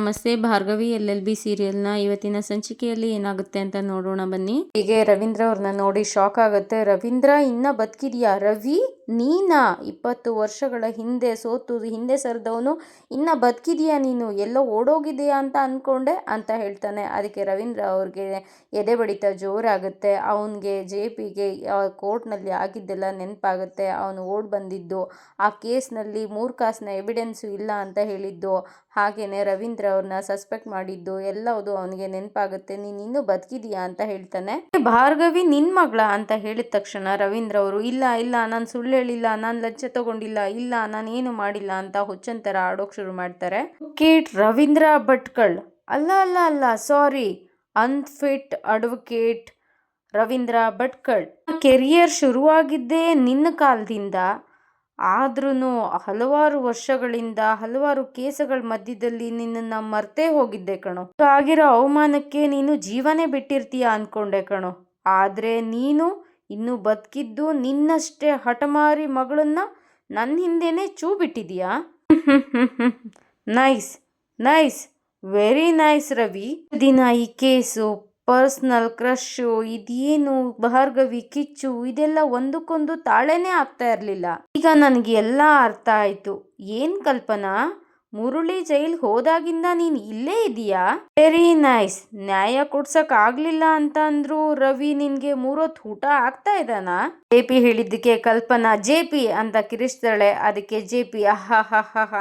ನಮಸ್ತೆ, Bhargavi, L L B ಸೀರಿಯಲ್ನ ಇವತ್ತಿನ ಸಂಚಿಕೆಯಲ್ಲಿ ಏನಾಗುತ್ತೆ ಅಂತ ನೋಡೋಣ ಬನ್ನಿ. ಹೀಗೆ ರವೀಂದ್ರ ಅವ್ರನ್ನ ನೋಡಿ ಶಾಕ್ ಆಗುತ್ತೆ. ರವೀಂದ್ರ, ಇನ್ನ ಬದುಕಿದ್ಯಾ? ರವಿ, ನೀನಾ? ಇಪ್ಪತ್ತು ವರ್ಷಗಳ ಹಿಂದೆ, ಸೋತು ಹಿಂದೆ ಸರಿದವನು ಇನ್ನ ಬದುಕಿದ್ಯಾ ನೀನು? ಎಲ್ಲೋ ಓಡೋಗಿದೆಯಾ ಅಂತ ಅನ್ಕೊಂಡೆ ಅಂತ ಹೇಳ್ತಾನೆ. ಅದಕ್ಕೆ ರವೀಂದ್ರ ಅವ್ರಿಗೆ ಎದೆ ಬಡಿತ ಜೋರಾಗುತ್ತೆ. ಅವನಿಗೆ ಜೆ ಪಿಗೆ ಕೋರ್ಟ್ನಲ್ಲಿ ಆಗಿದ್ದೆಲ್ಲ ನೆನಪಾಗುತ್ತೆ. ಅವನು ಓಡ್ ಬಂದಿದ್ದು. ಆ ಕೇಸ್ನಲ್ಲಿ ಮೂರು ಕಾಸಿನ ಎವಿಡೆನ್ಸು ಇಲ್ಲ ಅಂತ ಹೇಳಿದ್ದು. ಹಾಗೆಯೇ ರವೀಂದ್ರ ಅವ್ರನ್ನ ಸಸ್ಪೆಕ್ಟ್ ಮಾಡಿದ್ದು, ಎಲ್ಲವುದು ಅವನಿಗೆ ನೆನಪಾಗುತ್ತೆ, ನೀನು ಇನ್ನೂ ಬದುಕಿದೀಯಾ ಅಂತ ಹೇಳ್ತಾನೆ. ಭಾರ್ಗವಿ, ನಿನ್ ಮಗಳ ಅಂತ ಹೇಳಿದ ತಕ್ಷಣ ರವೀಂದ್ರ ಅವರು, ಇಲ್ಲ ಇಲ್ಲ, ನಾನು ಸುಳ್ಳು ಹೇಳಿಲ್ಲ, ನಾನು ಲಂಚ ತಗೊಂಡಿಲ್ಲ, ಇಲ್ಲ, ನಾನು ಏನು ಮಾಡಿಲ್ಲ ಅಂತ ಹುಚ್ಚಂತರ ಆಡೋಕ್ ಶುರು ಮಾಡ್ತಾರೆ. ಕೇಟ್ ರವೀಂದ್ರ ಭಟ್ಕಳ್. ಅಲ್ಲ ಅಲ್ಲ ಅಲ್ಲ sorry unfit advocate Ravindra Bhatkal. Career ಶುರುವಾಗಿದ್ದೇ ನಿನ್ನ ಕಾಲದಿಂದ ಆದ್ರೂ ಹಲವಾರು ವರ್ಷಗಳಿಂದ ಹಲವಾರು ಕೇಸಗಳ ಮಧ್ಯದಲ್ಲಿ ನಿನ್ನನ್ನು ಮರ್ತೇ ಹೋಗಿದ್ದೆ ಕಣೋ. ಆಗಿರೋ ಅವಮಾನಕ್ಕೆ ನೀನು ಜೀವನೇ ಬಿಟ್ಟಿರ್ತೀಯ ಅಂದ್ಕೊಂಡೆ ಕಣೋ. ಆದರೆ ನೀನು ಇನ್ನು ಬದುಕಿದ್ದು ನಿನ್ನಷ್ಟೇ ಹಠಮಾರಿ ಮಗಳನ್ನ ನನ್ನ ಹಿಂದೆನೇ ಚೂ ಬಿಟ್ಟಿದೀಯಾ nice nice, very nice Ravi. ದಿನ ಈ ಕೇಸು ಪರ್ಸ್ನಲ್ ಕ್ರಶ್ಶು, ಇದೇನು ಭಾರ್ಗವಿ, ಕಿಚ್ಚು, ಇದೆಲ್ಲ ಒಂದಕ್ಕೊಂದು ತಾಳೆನೇ ಆಗ್ತಾ ಇರಲಿಲ್ಲ. ಈಗ ನನಗೆ ಎಲ್ಲ ಅರ್ಥ ಆಯ್ತು. ಏನು ಕಲ್ಪನಾ? ಮುರುಳಿ ಜೈಲ್ ಹೋದಾಗಿಂದ ನೀನ್ ಇಲ್ಲೇ ಇದೀಯಾ? ವೆರಿ ನೈಸ್ ನ್ಯಾಯ ಕೊಡ್ಸಕ್ ಆಗ್ಲಿಲ್ಲ ಅಂತ ಅಂದ್ರು ರವಿ ನಿನ್ಗೆ ಮೂರೊತ್ ಊಟ ಆಗ್ತಾ ಇದ್ದಾನ? ಜೆ ಪಿ ಹೇಳಿದ್ದಕ್ಕೆ ಕಲ್ಪನಾ, ಜೆ ಪಿ ಅಂತ ಕಿರಿಸ್ತಾಳೆ ಅದಕ್ಕೆ ಜೆ ಪಿ ಅಹ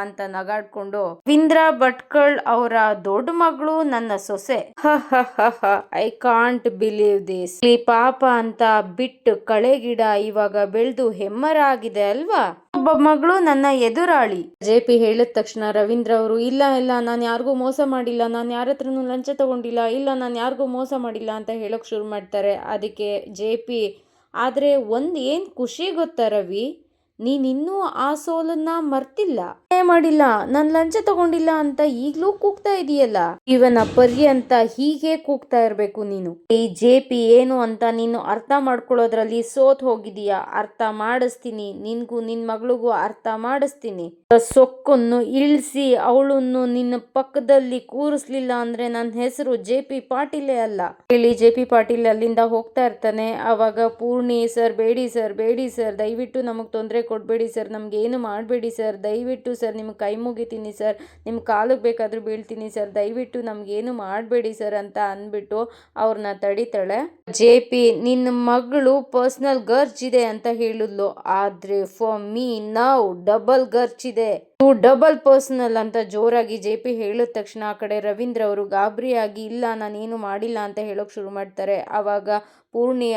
ಅಂತ ನಗಾಡ್ಕೊಂಡು ವಿಂದ್ರ ಭಟ್ಕಳ್ ಅವರ ದೊಡ್ಡ ಮಗಳು ನನ್ನ ಸೊಸೆ. ಐ ಕಾಂಟ್ ಬಿಲೀವ್ ದಿಸ್ ಪಾಪ ಅಂತ ಬಿಟ್ಟು ಕಳೆ ಗಿಡ ಇವಾಗ ಬೆಳೆದು ಹೆಮ್ಮರಾಗಿದೆ ಅಲ್ವಾ? ಒಬ್ಬ ಮಗಳು ನನ್ನ ಎದುರಾಳಿ ಜೆ ಪಿ ಹೇಳಿದ ತಕ್ಷಣ ರವೀಂದ್ರ ಅವರು ಇಲ್ಲ ಇಲ್ಲ ನಾನು ಯಾರಿಗೂ ಮೋಸ ಮಾಡಿಲ್ಲ ನಾನು ಯಾರ ಹತ್ರನೂ ಲಂಚ ತಗೊಂಡಿಲ್ಲ ಇಲ್ಲ ನಾನು ಯಾರಿಗೂ ಮೋಸ ಮಾಡಿಲ್ಲ ಅಂತ ಹೇಳೋಕೆ ಶುರು ಮಾಡ್ತಾರೆ. ಅದಕ್ಕೆ ಜೆ ಪಿ, ಆದರೆ ಒಂದು ಏನು ಖುಷಿ ಗೊತ್ತಾ ರವಿ? ನೀನಿನ್ನೂ ಆ ಸೋಲನ್ನ ಮರ್ತಿಲ್ಲ. ಮಾಡಿಲ್ಲ, ನಾನು ಲಂಚ ತಗೊಂಡಿಲ್ಲ ಅಂತ ಈಗ್ಲೂ ಕೂಗ್ತಾ ಇದೀಯಲ್ಲ? ಇವನ ಪರ್ಯಂತ ಹೀಗೆ ಕೂಗ್ತಾ ಇರ್ಬೇಕು ನೀನು. ಈ ಜೆ ಏನು ಅಂತ ನೀನು ಅರ್ಥ ಮಾಡ್ಕೊಳ್ಳೋದ್ರಲ್ಲಿ ಸೋತ್ ಹೋಗಿದೀಯ ಅರ್ಥ ಮಾಡಿಸ್ತೀನಿ. ನಿನ್ಗೂ ನಿನ್ ಮಗಳಿಗೂ ಅರ್ಥ ಮಾಡಿಸ್ತೀನಿ. ಸೊಕ್ಕನ್ನು ಇಳಿಸಿ ಅವಳನ್ನು ನಿನ್ನ ಪಕ್ಕದಲ್ಲಿ ಕೂರಿಸ್ಲಿಲ್ಲ ಅಂದ್ರೆ ನನ್ನ ಹೆಸರು ಜೆ ಪಿ ಪಾಟೀಲೇ ಅಲ್ಲ. ಹೇಳಿ ಜೆ ಪಿ ಪಾಟೀಲ್ ಅಲ್ಲಿಂದ ಹೋಗ್ತಾ ಇರ್ತಾನೆ. ಅವಾಗ ಪೂರ್ಣಿ, ಸರ್, ಬೇಡಿ ಸರ್ ಬೇಡಿ, ಸರ್, ದಯವಿಟ್ಟು ನಮಗ್ ತೊಂದರೆ ಕೊಡಬೇಡಿ ಸರ್, ನಮ್ಗೆ ಏನು ಮಾಡಬೇಡಿ ಸರ್. ದಯವಿಟ್ಟು ಸರ್, ನಿಮ್ಗೆ ಕೈ ಮುಗಿತೀನಿ ಸರ್. ನಿಮ್ಮ ಕಾಲಿಗೆ ಬೇಕಾದರೂ ಬೀಳ್ತೀನಿ ಸರ್. ದಯವಿಟ್ಟು ನಮಗೇನು ಮಾಡಬೇಡಿ ಸರ್ ಅಂತ ಅಂದ್ಬಿಟ್ಟು ಅವ್ರನ್ನ ತಡಿತಾಳೆ. ಜೆ ಪಿ ನಿನ್ನ ಮಗಳು ಪರ್ಸ್ನಲ್ ಗರ್ಜ್ ಇದೆ ಅಂತ ಹೇಳಿದ್ಲು. ಆದರೆ ಫಾರ್ ಮೀ, ನಾವು ಡಬಲ್ ಗರ್ಜ್ ಇದೆ. ಡಬಲ್ ಪರ್ಸನಲ್ ಅಂತ ಜೋರಾಗಿ ಜೆ ಪಿ ಹೇಳಿದ ತಕ್ಷಣ ಆ ಕಡೆ ರವೀಂದ್ರ ಅವರು, ಗಾಬರಿಯಾಗಿ, ಇಲ್ಲ ನಾನೇನು ಮಾಡಿಲ್ಲ ಅಂತ ಹೇಳೋಕೆ ಶುರು ಮಾಡ್ತಾರೆ. ಆವಾಗ ಪೂರ್ಣಿ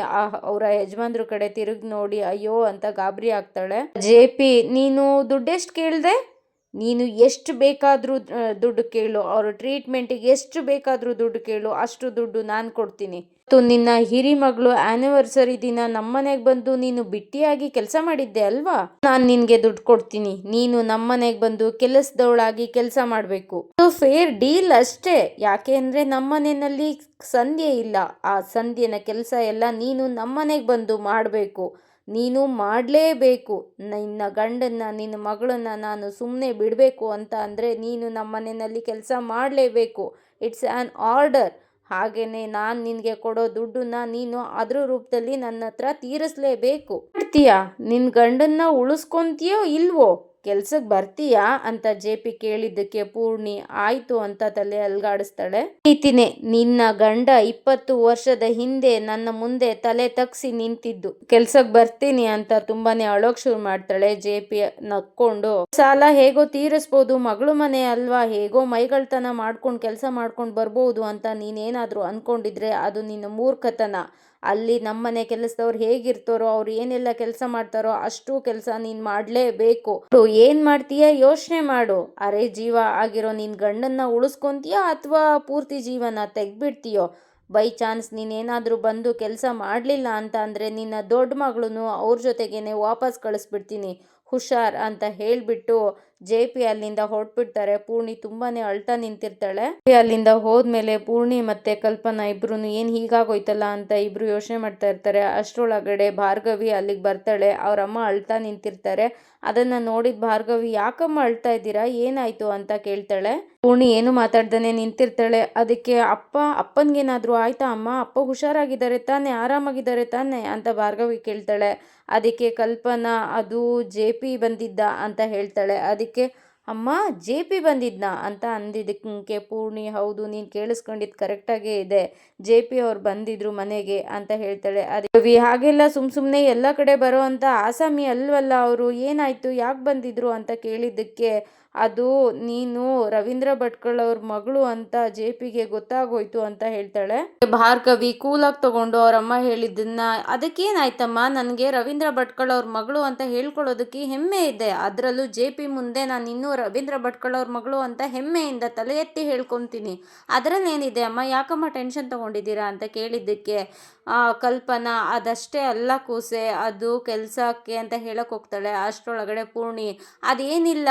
ಅವರ ಯಜಮಾನ್ರ ಕಡೆ ತಿರುಗಿ ನೋಡಿ, ಅಯ್ಯೋ, ಅಂತ ಗಾಬರಿ ಆಗ್ತಾಳೆ. ಜೆ ಪಿ, ನೀನು ದುಡ್ಡೆಷ್ಟು ಕೇಳಿದೆ? ನೀನು ಎಷ್ಟು ಬೇಕಾದರೂ ದುಡ್ಡು ಕೇಳು. ಅವ್ರ ಟ್ರೀಟ್ಮೆಂಟಿಗೆ ಎಷ್ಟು ಬೇಕಾದರೂ ದುಡ್ಡು ಕೇಳು. ಅಷ್ಟು ದುಡ್ಡು ನಾನು ಕೊಡ್ತೀನಿ. ಮತ್ತು ನಿನ್ನ ಹಿರಿ ಮಗಳು ಆನಿವರ್ಸರಿ ದಿನ ನಮ್ಮನೆಗೆ ಬಂದು ನೀನು ಬಿಟ್ಟಿಯಾಗಿ ಕೆಲಸ ಮಾಡಿದ್ದೆ ಅಲ್ವಾ? ನಾನು ನಿನಗೆ ದುಡ್ಡು ಕೊಡ್ತೀನಿ. ನೀನು ನಮ್ಮನೆಗೆ ಬಂದು ಕೆಲಸದವಳಾಗಿ ಕೆಲಸ ಮಾಡಬೇಕು. ಫೇರ್ ಡೀಲ್ ಅಷ್ಟೇ. ಯಾಕೆ ಅಂದರೆ ನಮ್ಮನೆಯಲ್ಲಿ ಸಂಧ್ಯೆ ಇಲ್ಲ. ಆ ಸಂಧ್ಯನ ಕೆಲಸ ಎಲ್ಲ ನೀನು ನಮ್ಮನೆಗೆ ಬಂದು ಮಾಡಬೇಕು. ನೀನು ಮಾಡಲೇಬೇಕು. ನಿನ್ನ ಗಂಡನ್ನ, ನಿನ್ನ ಮಗಳನ್ನ ನಾನು ಸುಮ್ಮನೆ ಬಿಡಬೇಕು ಅಂತ ಅಂದರೆ ನೀನು ನಮ್ಮ ಮನೆಯಲ್ಲಿ ಕೆಲಸ ಮಾಡಲೇಬೇಕು. ಇಟ್ಸ್ ಆ್ಯನ್ ಆರ್ಡರ್ ಹಾಗೆಯೇ ನಾನು ನಿನಗೆ ಕೊಡೋ ದುಡ್ಡನ್ನ ನೀನು ಅದ್ರ ರೂಪದಲ್ಲಿ ನನ್ನ ಹತ್ರ ತೀರಿಸ್ಲೇಬೇಕು. ಮಾಡ್ತೀಯಾ? ನಿನ್ನ ಗಂಡನ್ನ ಉಳಿಸ್ಕೊಂತೀಯೋ ಇಲ್ವೋ? ಕೆಲ್ಸಕ್ಕೆ ಬರ್ತೀಯಾ ಅಂತ ಜೆ ಪಿ ಕೇಳಿದ್ದಕ್ಕೆ ಪೂರ್ಣಿ ಆಯ್ತು ಅಂತ ತಲೆ ಅಲ್ಗಾಡಿಸ್ತಾಳೆ. ಪ್ರೀತಿನೇ, ನಿನ್ನ ಗಂಡ ಇಪ್ಪತ್ತು ವರ್ಷದ ಹಿಂದೆ ನನ್ನ ಮುಂದೆ ತಲೆ ತಗ್ಸಿ ನಿಂತಿದ್ದು. ಕೆಲ್ಸಕ್ಕೆ ಬರ್ತೀನಿ ಅಂತ ತುಂಬಾನೇ ಅಳೋಕ್ ಶುರು ಮಾಡ್ತಾಳೆ ಜೆ ಪಿ ನಕ್ಕೊಂಡು. ಸಾಲ ಹೇಗೋ ತೀರಿಸ್ಬೋದು, ಮಗಳು ಮನೆ ಅಲ್ವಾ, ಹೇಗೋ ಮೈಗಳ್ತನ ಮಾಡ್ಕೊಂಡು ಕೆಲಸ ಮಾಡ್ಕೊಂಡು ಬರ್ಬೋದು ಅಂತ ನೀನೇನಾದ್ರೂ ಅನ್ಕೊಂಡಿದ್ರೆ ಅದು ನಿನ್ನ ಮೂರ್ಖತನ. ಅಲ್ಲಿ ನಮ್ಮನೆ ಕೆಲಸದವ್ರು ಹೇಗಿರ್ತಾರೋ, ಅವ್ರು ಏನೆಲ್ಲ ಕೆಲಸ ಮಾಡ್ತಾರೋ ಅಷ್ಟು ಕೆಲಸ ನೀನು ಮಾಡಲೇಬೇಕು. ಏನು ಮಾಡ್ತೀಯ ಯೋಚನೆ ಮಾಡು. ಅರೆ ಜೀವ, ಆಗಿರೋ ನಿನ್ನ ಗಂಡನ್ನ ಉಳಿಸ್ಕೊಂತೀಯ ಅಥವಾ ಪೂರ್ತಿ ಜೀವನ ತೆಗ್ಬಿಡ್ತೀಯೋ ಬೈ ಚಾನ್ಸ್ ನೀನೇನಾದರೂ ಬಂದು ಕೆಲಸ ಮಾಡಲಿಲ್ಲ ಅಂತ ಅಂದರೆ ನಿನ್ನ ದೊಡ್ಡ ಮಗಳೂ ಅವ್ರ ಜೊತೆಗೇನೆ ವಾಪಸ್ ಕಳಿಸ್ಬಿಡ್ತೀನಿ. ಹುಷಾರ್ ಅಂತ ಹೇಳಿಬಿಟ್ಟು ಜೆ ಪಿ ಅಲ್ಲಿಂದ ಹೊರಟ್ಬಿಡ್ತಾರೆ. ಪೂರ್ಣಿ ತುಂಬಾನೇ ಅಳ್ತಾ ನಿಂತಿರ್ತಾಳೆ. ಅಲ್ಲಿಂದ ಹೋದ್ಮೇಲೆ ಪೂರ್ಣಿ ಮತ್ತೆ ಕಲ್ಪನಾ ಇಬ್ರು ಏನ್ ಹೀಗಾಗೋಯ್ತಲ್ಲ ಅಂತ ಇಬ್ರು ಯೋಚನೆ ಮಾಡ್ತಾ ಇರ್ತಾರೆ. ಅಷ್ಟರೊಳಗಡೆ ಭಾರ್ಗವಿ ಅಲ್ಲಿಗೆ ಬರ್ತಾಳೆ. ಅವ್ರ ಅಮ್ಮ ಅಳ್ತಾ ನಿಂತಿರ್ತಾರೆ. ಅದನ್ನು ನೋಡಿದ ಭಾರ್ಗವಿ, ಯಾಕಮ್ಮ ಅಳ್ತಾ ಇದ್ದೀರಾ? ಏನಾಯ್ತು? ಅಂತ ಕೇಳ್ತಾಳೆ. ಪೂರ್ಣಿ ಏನು ಮಾತಾಡ್ದಾನೆ ನಿಂತಿರ್ತಾಳೆ. ಅದಕ್ಕೆ ಅಪ್ಪ, ಅಪ್ಪನಿಗೇನಾದರೂ ಆಯ್ತಾ ಅಮ್ಮ? ಅಪ್ಪ ಹುಷಾರಾಗಿದ್ದಾರೆ ತಾನೇ, ಆರಾಮಾಗಿದ್ದಾರೆ ತಾನೇ? ಅಂತ ಭಾರ್ಗವಿ ಕೇಳ್ತಾಳೆ. ಅದಕ್ಕೆ ಕಲ್ಪನಾ, ಅದು ಜೆ ಪಿ ಬಂದಿದ್ದ, ಅಂತ ಹೇಳ್ತಾಳೆ. ಅದಕ್ಕೆ ಅಮ್ಮ, ಜೆ ಪಿ ಬಂದಿದ್ನಾ? ಅಂತ ಅಂದಿದ್ದಕ್ಕೆ ಪೂರ್ಣಿ, ಹೌದು, ನೀನು ಕೇಳಿಸ್ಕೊಂಡಿದ್ದು ಕರೆಕ್ಟಾಗೇ ಇದೆ. ಜೆ ಪಿ ಅವ್ರು ಬಂದಿದ್ರು ಮನೆಗೆ, ಅಂತ ಹೇಳ್ತಾಳೆ. ಅದೇ ಹಾಗೆಲ್ಲ ಸುಮ್ ಸುಮ್ಮನೆ ಎಲ್ಲ ಕಡೆ ಬರೋ ಅಂತ ಆಸಾಮಿ ಅಲ್ವಲ್ಲ ಅವರು? ಏನಾಯಿತು? ಯಾಕೆ ಬಂದಿದ್ರು? ಅಂತ ಕೇಳಿದ್ದಕ್ಕೆ ಅದು ನೀನು ರವೀಂದ್ರ ಭಟ್ಕಳ್ ಅವ್ರ ಮಗಳು ಅಂತ ಜೆ ಪಿಗೆ ಗೊತ್ತಾಗೋಯ್ತು ಅಂತ ಹೇಳ್ತಾಳೆ. ಭಾರ್ಗವಿ ಕೂಲಾಗಿ ತಗೊಂಡು ಅವರಮ್ಮ ಹೇಳಿದ್ದನ್ನ, ಅದಕ್ಕೇನಾಯ್ತಮ್ಮ? ನನಗೆ ರವೀಂದ್ರ ಭಟ್ಕಳ್ ಅವ್ರ ಮಗಳು ಅಂತ ಹೇಳ್ಕೊಳ್ಳೋದಕ್ಕೆ ಹೆಮ್ಮೆ ಇದೆ. ಅದರಲ್ಲೂ ಜೆ ಪಿ ಮುಂದೆ ನಾನು ಇನ್ನೂ ರವೀಂದ್ರ ಭಟ್ಕಳ್ ಅವ್ರ ಮಗಳು ಅಂತ ಹೆಮ್ಮೆಯಿಂದ ತಲೆ ಎತ್ತಿ ಹೇಳ್ಕೊತೀನಿ. ಅದರಲ್ಲೇನಿದೆ ಅಮ್ಮ? ಯಾಕಮ್ಮ ಟೆನ್ಷನ್ ತಗೊಂಡಿದ್ದೀರಾ ಅಂತ ಕೇಳಿದ್ದಕ್ಕೆ ಕಲ್ಪನಾ, ಅದಷ್ಟೇ ಅಲ್ಲ ಕೂಸೆ, ಅದು ಕೆಲಸಕ್ಕೆ ಅಂತ ಹೇಳಕ್ ಹೋಗ್ತಾಳೆ. ಅಷ್ಟರೊಳಗಡೆ ಪೂರ್ಣಿ, ಅದೇನಿಲ್ಲ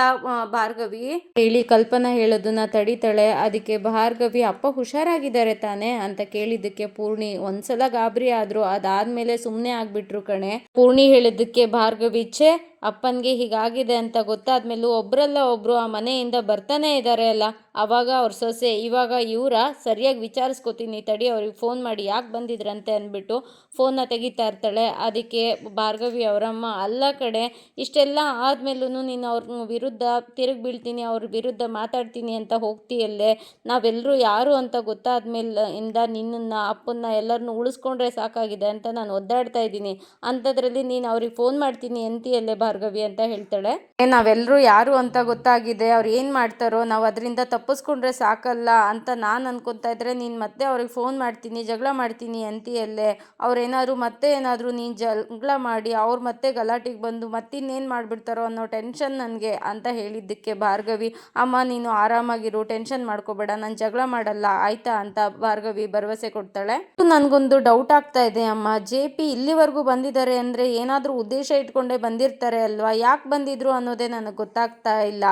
ಭಾರ್ಗವಿ? ಹೇಳಿ, ಕಲ್ಪನಾ ಹೇಳೋದನ್ನ ತಡಿತಾಳೆ. ಅದಕ್ಕೆ ಭಾರ್ಗವಿ, ಅಪ್ಪ ಹುಷಾರಾಗಿದ್ದಾರೆ ತಾನೆ? ಅಂತ ಕೇಳಿದ್ದಕ್ಕೆ ಪೂರ್ಣಿ, ಒಂದ್ಸಲ ಗಾಬರಿ ಆದ್ರು ಅದಾದ್ಮೇಲೆ ಸುಮ್ನೆ ಆಗ್ಬಿಟ್ರು ಕಣೆ. ಪೂರ್ಣಿ ಹೇಳಿದ್ದಕ್ಕೆ ಭಾರ್ಗವಿ, ಛೇ ಅಪ್ಪನಿಗೆ ಹೀಗಾಗಿದೆ ಅಂತ ಗೊತ್ತಾದ್ಮೇಲೂ ಒಬ್ಬರಲ್ಲ ಒಬ್ಬರು ಆ ಮನೆಯಿಂದ ಬರ್ತಾನೆ ಇದ್ದಾರೆ ಅಲ್ಲ. ಅವಾಗ ಅವ್ರ ಸೊಸೆ, ಇವಾಗ ಇವರ ಸರಿಯಾಗಿ ವಿಚಾರಿಸ್ಕೊತೀನಿ ತಡಿ, ಅವ್ರಿಗೆ ಫೋನ್ ಮಾಡಿ ಯಾಕೆ ಬಂದಿದ್ರಂತೆ ಅಂದ್ಬಿಟ್ಟು ಫೋನ್ನ ತೆಗಿತಾ ಇರ್ತಾಳೆ. ಅದಕ್ಕೆ ಭಾರ್ಗವಿ ಅವರಮ್ಮ, ಅಲ್ಲ ಕಡೆ ಇಷ್ಟೆಲ್ಲ ಆದಮೇಲೂ ನೀನು ಅವ್ರ ವಿರುದ್ಧ ತಿರುಗಿ ಬೀಳ್ತೀನಿ, ಅವ್ರ ವಿರುದ್ಧ ಮಾತಾಡ್ತೀನಿ ಅಂತ ಹೋಗ್ತೀಯಲ್ಲೇ? ನಾವೆಲ್ಲರೂ ಯಾರು ಅಂತ ಗೊತ್ತಾದ್ಮೇಲೆ ಇಂದ ನಿನ್ನನ್ನು, ಅಪ್ಪನ್ನ ಎಲ್ಲರನ್ನೂ ಉಳಿಸ್ಕೊಂಡ್ರೆ ಸಾಕಾಗಿದೆ ಅಂತ ನಾನು ಒದ್ದಾಡ್ತಾ ಇದ್ದೀನಿ. ಅಂಥದ್ರಲ್ಲಿ ನೀನು ಅವ್ರಿಗೆ ಫೋನ್ ಮಾಡ್ತೀನಿ ಅಂತೀಯಲ್ಲೇ ಭಾರ್ಗವಿ ಅಂತ ಹೇಳ್ತಾಳೆ. ನಾವೆಲ್ಲರೂ ಯಾರು ಅಂತ ಗೊತ್ತಾಗಿದೆ, ಅವ್ರು ಏನ್ ಮಾಡ್ತಾರೋ ನಾವು ಅದರಿಂದ ತಪ್ಪಿಸ್ಕೊಂಡ್ರೆ ಸಾಕಲ್ಲ ಅಂತ ನಾನು ಅನ್ಕೊತಾ ಇದ್ರೆ ನೀನು ಮತ್ತೆ ಅವ್ರಿಗೆ ಫೋನ್ ಮಾಡ್ತೀನಿ, ಜಗಳ ಮಾಡ್ತೀನಿ ಅಂತೀಯಲ್ಲೇ. ಅವ್ರೇನಾದ್ರು ಮತ್ತೆ ಏನಾದರೂ ನೀನು ಜಗಳ ಮಾಡಿ ಅವ್ರು ಮತ್ತೆ ಗಲಾಟೆಗೆ ಬಂದು ಮತ್ತಿನ್ನೇನು ಮಾಡಿಬಿಡ್ತಾರೋ ಅನ್ನೋ ಟೆನ್ಷನ್ ನನಗೆ ಅಂತ ಹೇಳಿದ್ದಕ್ಕೆ ಭಾರ್ಗವಿ, ಅಮ್ಮ, ನೀನು ಆರಾಮಾಗಿರು ಟೆನ್ಷನ್ ಮಾಡ್ಕೋಬೇಡ, ನಾನು ಜಗಳ ಮಾಡಲ್ಲ, ಆಯ್ತಾ? ಅಂತ ಭಾರ್ಗವಿ ಭರವಸೆ ಕೊಡ್ತಾಳೆ. ನನಗೊಂದು ಡೌಟ್ ಆಗ್ತಾ ಇದೆ ಅಮ್ಮ. ಜೆ ಪಿ ಇಲ್ಲಿವರೆಗೂ ಬಂದಿದ್ದಾರೆ ಅಂದರೆ ಏನಾದರೂ ಉದ್ದೇಶ ಇಟ್ಕೊಂಡೇ ಬಂದಿರ್ತಾರೆ. ಅಲ್ವಾ? ಯಾಕೆ ಬಂದಿದ್ರು ಅನ್ನೋದೇ ನನಗೆ ಗೊತ್ತಾಗ್ತಾ ಇಲ್ಲ.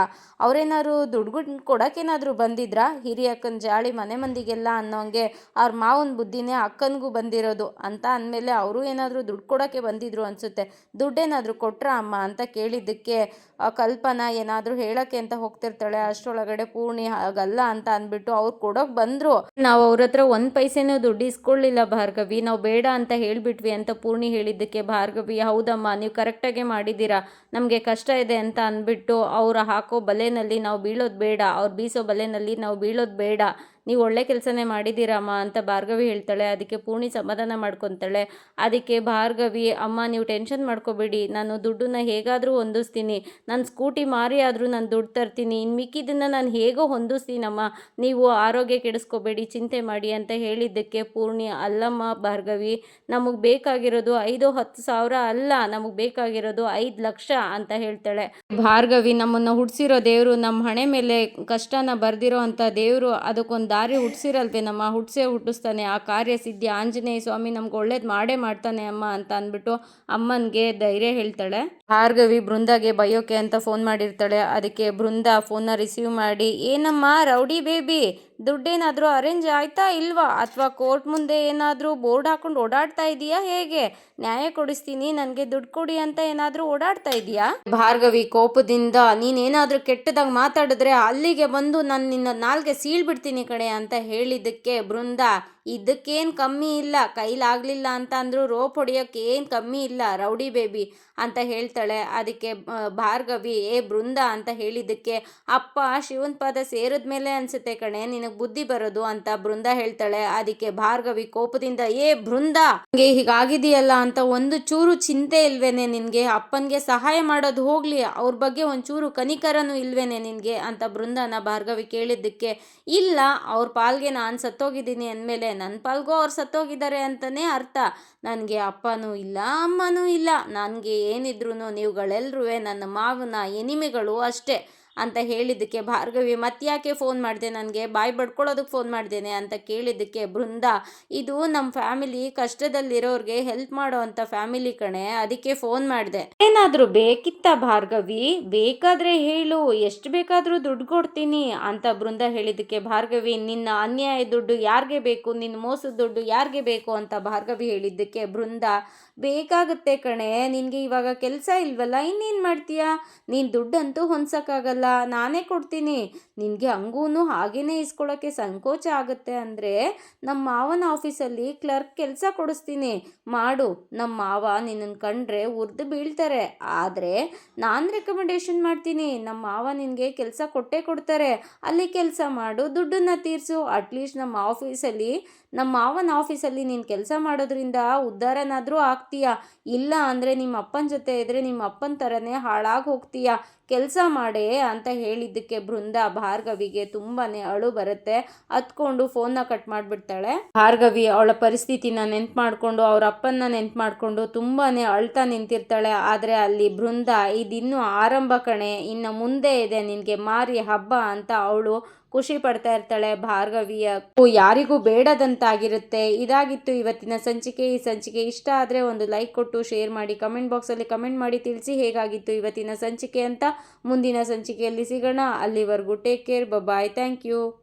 ಅವರೇನಾದ್ರು ದುಡ್ಡು ಕೊಡೋಕ್ಕೇನಾದರೂ ಬಂದಿದ್ರಾ? ಹಿರಿಯಕ್ಕನ ಜಾಳಿ ಮನೆ ಮಂದಿಗೆಲ್ಲ ಅನ್ನೋಂಗೆ ಅವ್ರ ಮಾವನ ಬುದ್ಧಿನೇ ಅಕ್ಕನಿಗೂ ಬಂದಿರೋದು. ಅಂತ ಅಂದಮೇಲೆ ಅವರು ಏನಾದರೂ ದುಡ್ಡು ಕೊಡೋಕ್ಕೆ ಬಂದಿದ್ರು ಅನಿಸುತ್ತೆ. ದುಡ್ಡೇನಾದರೂ ಕೊಟ್ರಾ ಅಮ್ಮ ಅಂತ ಕೇಳಿದ್ದಕ್ಕೆ ಕಲ್ಪನಾ ಏನಾದರೂ ಹೇಳೋಕ್ಕೆ ಅಂತ ಹೋಗ್ತಿರ್ತಾಳೆ. ಅಷ್ಟರೊಳಗಡೆ ಪೂರ್ಣಿ ಹಾಗಲ್ಲ ಅಂತ ಅಂದ್ಬಿಟ್ಟು ಅವ್ರು ಕೊಡೋಕೆ ಬಂದರು. ನಾವು ಅವ್ರ ಹತ್ರ ಒಂದು ಪೈಸೆನೂ ದುಡ್ಡು ಇಸ್ಕೊಳ್ಳಿಲ್ಲ ಭಾರ್ಗವಿ. ನಾವು ಬೇಡ ಅಂತ ಹೇಳಿಬಿಟ್ವಿ ಅಂತ ಪೂರ್ಣಿ ಹೇಳಿದ್ದಕ್ಕೆ, ಭಾರ್ಗವಿ, ಹೌದಮ್ಮ, ನೀವು ಕರೆಕ್ಟಾಗೆ ಮಾಡಿದ್ದೀರಾ? ನಮಗೆ ಕಷ್ಟ ಇದೆ ಅಂತ ಅಂದ್ಬಿಟ್ಟು ಅವರು ಹಾಕೋ ಬಲೆಯಲ್ಲಿ ನಾವು ಬೀಳೋದು ಬೇಡ, ಅವ್ರು ಬೀಸೋ ಬಲೆಯಲ್ಲಿ ನಾವು ಬೀಳೋದು ಬೇಡ ನೀವು ಒಳ್ಳೆ ಕೆಲಸನೇ ಮಾಡಿದ್ದೀರಮ್ಮ ಅಂತ ಭಾರ್ಗವಿ ಹೇಳ್ತಾಳೆ. ಅದಕ್ಕೆ ಪೂರ್ಣಿ ಸಮಾಧಾನ ಮಾಡ್ಕೊತಾಳೆ. ಅದಕ್ಕೆ ಭಾರ್ಗವಿ, ಅಮ್ಮ, ನೀವು ಟೆನ್ಷನ್ ಮಾಡ್ಕೋಬೇಡಿ. ನಾನು ದುಡ್ಡನ್ನ ಹೇಗಾದರೂ ಹೊಂದಿಸ್ತೀನಿ. ನಾನು ಸ್ಕೂಟಿ ಮಾರಿ ಆದರೂ ನಾನು ದುಡ್ಡು ತರ್ತೀನಿ. ಇನ್ನು ಮಿಕ್ಕಿದ್ದನ್ನು ನಾನು ಹೇಗೋ ಹೊಂದಿಸ್ತೀನಮ್ಮ. ನೀವು ಆರೋಗ್ಯ ಕೆಡಿಸ್ಕೋಬೇಡಿ, ಚಿಂತೆ ಮಾಡಿ ಅಂತ ಹೇಳಿದ್ದಕ್ಕೆ ಪೂರ್ಣಿ, ಅಲ್ಲಮ್ಮ ಭಾರ್ಗವಿ, ನಮಗೆ ಬೇಕಾಗಿರೋದು ಐದು ಹತ್ತು ಸಾವಿರ ಅಲ್ಲ, ನಮಗೆ ಬೇಕಾಗಿರೋದು ಐದು ಲಕ್ಷ ಅಂತ ಹೇಳ್ತಾಳೆ. ಭಾರ್ಗವಿ, ನಮ್ಮನ್ನು ಹುಡ್ಸಿರೋ ದೇವರು ನಮ್ಮ ಹಣೆ ಮೇಲೆ ಕಷ್ಟನ ಬರೆದಿರೋ ಅಂಥ ದೇವರು ಅದಕ್ಕೊಂದು ದಾರಿ ಹುಟ್ಟಿಸಿರಲ್ವೇನಮ್ಮ ಹುಟ್ಟಿಸೇ ಹುಟ್ಟಿಸ್ತಾನೆ, ಆ ಕಾರ್ಯ ಸಿದ್ಧಿ, ಆಂಜನೇಯ ಸ್ವಾಮಿ ನಮ್ಗೆ ಒಳ್ಳೇದು ಮಾಡೇ ಮಾಡ್ತಾನೆ ಅಮ್ಮ ಅಂತ ಅಂದ್ಬಿಟ್ಟು ಅಮ್ಮನಿಗೆ ಧೈರ್ಯ ಹೇಳ್ತಾಳೆ. ಭಾರ್ಗವಿ ಬೃಂದಾಗೆ ಬಯೋಕೆ ಅಂತ ಫೋನ್ ಮಾಡಿರ್ತಾಳೆ. ಅದಕ್ಕೆ ಬೃಂದ ಫೋನ್ನ ರಿಸೀವ್ ಮಾಡಿ, ಏನಮ್ಮ, ರೌಡಿ ಬೇಬಿ ದುಡ್ಡೇನಾದರೂ ಅರೇಂಜ್ ಆಯ್ತಾ ಇಲ್ವಾ? ಅಥವಾ ಕೋರ್ಟ್ ಮುಂದೆ ಏನಾದರೂ ಬೋರ್ಡ್ ಹಾಕೊಂಡು ಓಡಾಡ್ತಾ ಇದೀಯಾ ಹೇಗೆ? ನ್ಯಾಯ ಕೊಡಿಸ್ತೀನಿ, ನನಗೆ ದುಡ್ಡು ಕೊಡಿ ಅಂತ ಏನಾದರೂ ಓಡಾಡ್ತಾ ಇದೀಯಾ? ಭಾರ್ಗವಿ, ಕೋಪದಿಂದ ನೀನೇನಾದರೂ ಕೆಟ್ಟದಾಗ ಮಾತಾಡಿದ್ರೆ ಅಲ್ಲಿಗೆ ಬಂದು ನಾನು ನಿನ್ನ ನಾಲ್ಗೆ ಸೀಳ್ಬಿಡ್ತೀನಿ ಕಡೆ ಅಂತ ಹೇಳಿದ್ದಕ್ಕೆ ಬೃಂದ ಇದಕ್ಕೇನು ಕಮ್ಮಿ ಇಲ್ಲ, ಕೈಲಾಗಲಿಲ್ಲ ಅಂತ ಅಂದರೂ ರೋಪ್ ಹೊಡಿಯೋಕ್ಕೆ ಏನು ಕಮ್ಮಿ ಇಲ್ಲ, ರೌಡಿ ಬೇಬಿ. ಅಂತ ಹೇಳ್ತಾಳೆ. ಅದಕ್ಕೆ ಭಾರ್ಗವಿ, ಏ ಬೃಂದ ಅಂತ ಹೇಳಿದ್ದಕ್ಕೆ, ಅಪ್ಪ, ಶಿವನ ಪದ ಸೇರಿದ ಮೇಲೆ ಅನಿಸುತ್ತೆ ಕಣೆ, ನಿನಗೆ ಬುದ್ಧಿ ಬರೋದು ಅಂತ ಬೃಂದ ಹೇಳ್ತಾಳೆ. ಅದಕ್ಕೆ ಭಾರ್ಗವಿ ಕೋಪದಿಂದ, ಏ ಬೃಂದ ನಿಮಗೆ ಹೀಗಾಗಿದೆಯಲ್ಲ ಅಂತ ಒಂದು ಚೂರು ಚಿಂತೆ ಇಲ್ವೇನೆ ನಿನಗೆ? ಅಪ್ಪನಿಗೆ ಸಹಾಯ ಮಾಡೋದು ಹೋಗಲಿ, ಅವ್ರ ಬಗ್ಗೆ ಒಂಚೂರು ಚೂರು ಕನಿಕರನೂ ಇಲ್ವೇನೆ ನಿನಗೆ? ಅಂತ ಬೃಂದನ ಭಾರ್ಗವಿ ಕೇಳಿದ್ದಕ್ಕೆ, ಇಲ್ಲ, ಅವ್ರ ಪಾಲ್ಗೆ ನಾನು ಸತ್ತೋಗಿದ್ದೀನಿ ಅಂದಮೇಲೆ ನನ್ನ ಪಾಲ್ಗೂ ಅವ್ರು ಸತ್ತೋಗಿದ್ದಾರೆ ಅಂತಲೇ ಅರ್ಥ. ನನಗೆ ಅಪ್ಪನೂ ಇಲ್ಲ, ಅಮ್ಮನೂ ಇಲ್ಲ. ನನಗೆ ಏನಿದ್ರು ನೀವುಗಳೆಲ್ಲರೂ ನನ್ನ ಮಾವನ ಎನಿಮೆಗಳು ಅಷ್ಟೇ. ಅಂತ ಹೇಳಿದ್ದಕ್ಕೆ, ಭಾರ್ಗವಿ, ಮತ್ತ್ಯಾಕೆ ಫೋನ್ ಮಾಡಿದೆ ನನಗೆ? ಬಾಯಿ ಬಡ್ಕೊಳ್ಳೋದಕ್ಕೆ ಫೋನ್ ಮಾಡಿದ್ದೇನೆ ಅಂತ ಕೇಳಿದ್ದಕ್ಕೆ, ಬೃಂದ, ಇದು ನಮ್ಮ ಫ್ಯಾಮಿಲಿ ಕಷ್ಟದಲ್ಲಿರೋರಿಗೆ ಹೆಲ್ಪ್ ಮಾಡೋ ಅಂಥ ಫ್ಯಾಮಿಲಿ ಕಣೆ, ಅದಕ್ಕೆ ಫೋನ್ ಮಾಡಿದೆ. ಏನಾದರೂ ಬೇಕಿತ್ತ ಭಾರ್ಗವಿ? ಬೇಕಾದರೆ ಹೇಳು, ಎಷ್ಟು ಬೇಕಾದರೂ ದುಡ್ಡು ಕೊಡ್ತೀನಿ ಅಂತ ಬೃಂದ ಹೇಳಿದ್ದಕ್ಕೆ, ಭಾರ್ಗವಿ, ನಿನ್ನ ಅನ್ಯಾಯ ದುಡ್ಡು ಯಾರಿಗೆ ಬೇಕು? ನಿನ್ನ ಮೋಸದ ದುಡ್ಡು ಯಾರಿಗೆ ಬೇಕು? ಅಂತ ಭಾರ್ಗವಿ ಹೇಳಿದ್ದಕ್ಕೆ, ಬೃಂದ, ಬೇಕಾಗುತ್ತೆ ಕಣೆ, ನಿನಗೆ ಇವಾಗ ಕೆಲಸ ಇಲ್ವಲ್ಲ, ಇನ್ನೇನು ಮಾಡ್ತೀಯಾ? ನೀನು ದುಡ್ಡಂತೂ ಹೊಂದ್ಸೋಕ್ಕಾಗಲ್ಲ. ನಾನೇ ಕೊಡ್ತೀನಿ. ನಿನಗೆ ಹಂಗೂ ಹಾಗೇ ಇಸ್ಕೊಳ್ಳೋಕ್ಕೆ ಸಂಕೋಚ ಆಗುತ್ತೆ ಅಂದರೆ ನಮ್ಮ ಮಾವನ ಆಫೀಸಲ್ಲಿ ಕ್ಲರ್ಕ್ ಕೆಲಸ ಕೊಡಿಸ್ತೀನಿ. ಮಾಡು ನಮ್ಮ ಮಾವ ನಿನ್ನನ್ನು ಕಂಡ್ರೆ ಉರ್ದು ಬೀಳ್ತಾರೆ. ಆದರೆ ನಾನು ರೆಕಮೆಂಡೇಶನ್ ಮಾಡ್ತೀನಿ. ನಮ್ಮ ಮಾವ ನಿನಗೆ ಕೆಲಸ ಕೊಟ್ಟೇ ಕೊಡ್ತಾರೆ. ಅಲ್ಲಿ ಕೆಲಸ ಮಾಡು, ದುಡ್ಡನ್ನು ತೀರಿಸು. ಅಟ್ಲೀಸ್ಟ್ ನಮ್ಮ ಆಫೀಸಲ್ಲಿ ನಮ್ಮ ಮಾವನ ಆಫೀಸಲ್ಲಿ ನೀನು ಕೆಲಸ ಮಾಡೋದ್ರಿಂದ ಉದ್ಧಾರನಾದರೂ ಆಗ್ತೀಯ. ಇಲ್ಲ ಅಂದರೆ ನಿಮ್ಮ ಅಪ್ಪನ ಜೊತೆ ಇದ್ದರೆ ನಿಮ್ಮ ಅಪ್ಪನ ಥರನೇ ಹಾಳಾಗಿ ಹೋಗ್ತೀಯ. ಕೆಲಸ ಮಾಡೇ ಅಂತ ಹೇಳಿದ್ದಕ್ಕೆ ಬೃಂದ ಭಾರ್ಗವಿಗೆ ತುಂಬಾನೇ ಅಳು ಬರುತ್ತೆ. ಹತ್ಕೊಂಡು ಫೋನ್ನ ಕಟ್ ಮಾಡಿಬಿಡ್ತಾಳೆ. ಭಾರ್ಗವಿ ಅವಳ ಪರಿಸ್ಥಿತಿನ ನೆನ್ಪು ಮಾಡಿಕೊಂಡು ಅವ್ರ ಅಪ್ಪನ್ನ ನೆನ್ಪು ಮಾಡಿಕೊಂಡು ತುಂಬಾನೇ ಅಳ್ತಾ ನಿಂತಿರ್ತಾಳೆ. ಆದರೆ ಅಲ್ಲಿ ಬೃಂದ, ಇದಿನ್ನೂ ಆರಂಭ ಕಣೆ, ಇನ್ನು ಮುಂದೆ ಇದೆ ನಿನಗೆ ಮಾರಿ ಹಬ್ಬ ಅಂತ ಅವಳು ಖುಷಿ ಪಡ್ತಾ ಇರ್ತಾಳೆ ಭಾರ್ಗವಿಯ. ಯಾರಿಗೂ ಬೇಡದಂತಾಗಿರುತ್ತೆ. ಇದಾಗಿತ್ತು ಇವತ್ತಿನ ಸಂಚಿಕೆ. ಈ ಸಂಚಿಕೆ ಇಷ್ಟ ಆದರೆ ಒಂದು ಲೈಕ್ ಕೊಟ್ಟು ಶೇರ್ ಮಾಡಿ ಕಮೆಂಟ್ ಬಾಕ್ಸಲ್ಲಿ ಕಮೆಂಟ್ ಮಾಡಿ ತಿಳಿಸಿ ಹೇಗಾಗಿತ್ತು ಇವತ್ತಿನ ಸಂಚಿಕೆ ಅಂತ ಮುಂದಿನ ಸಂಚಿಕೆಯಲ್ಲಿ ಸಿಗೋಣ. ಅಲ್ಲಿವರೆಗೂ take care bye thank you